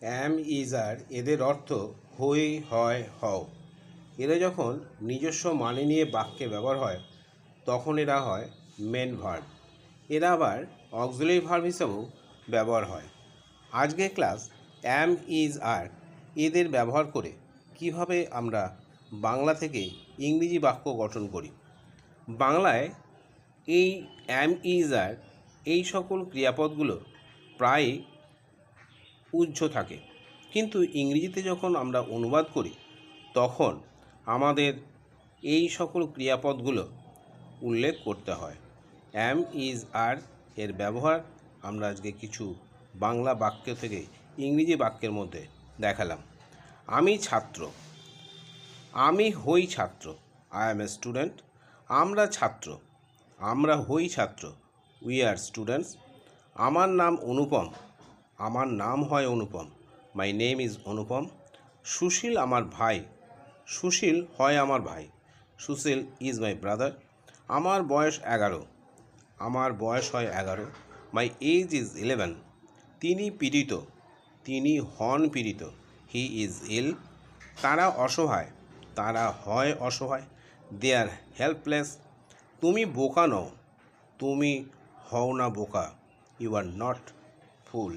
Am is আর এদের অর্থ হই, হয়, হও। এরা যখন নিজস্ব মানে নিয়ে বাক্যে ব্যবহার হয়, তখন এরা হয় মেন ভার্ব। এরা আবার অক্সিলারি ভার্ব হিসেবেও ব্যবহার হয়। আজকের ক্লাস অ্যাম ইজ আর এদের ব্যবহার করে কীভাবে আমরা বাংলা থেকে ইংরেজি বাক্য গঠন করি। বাংলায় এই অ্যাম ইজ আর এই সকল ক্রিয়াপদগুলো প্রায় উজ্জ্ব থাকে। কিন্তু ইংরেজিতে যখন আমরা অনুবাদ করি, তখন আমাদের এই সকল ক্রিয়াপদগুলো উল্লেখ করতে হয়। অ্যাম ইজ আর এর ব্যবহার আমরা আজকে কিছু বাংলা বাক্য থেকে ইংরেজি বাক্যের মধ্যে দেখালাম। আমি ছাত্র। আমি হই ছাত্র। আই অ্যাম এ স্টুডেন্ট আমরা ছাত্র। আমরা হই ছাত্র। উই আর স্টুডেন্টস আমার নাম অনুপম। আমার নাম হয় অনুপম। মাই নেম ইজ অনুপম। সুশীল আমার ভাই। সুশীল হয় আমার ভাই। সুশীল ইজ মাই ব্রাদার আমার বয়স এগারো। আমার বয়স হয় এগারো। মাই এজ ইজ ইলেভেন তিনি পীড়িত। তিনি হন পীড়িত। হি ইজ ইল তারা অসহায়। তারা হয় অসহায়। দে আর হেল্পলেস তুমি বোকা নও। তুমি হও না বোকা। You are not full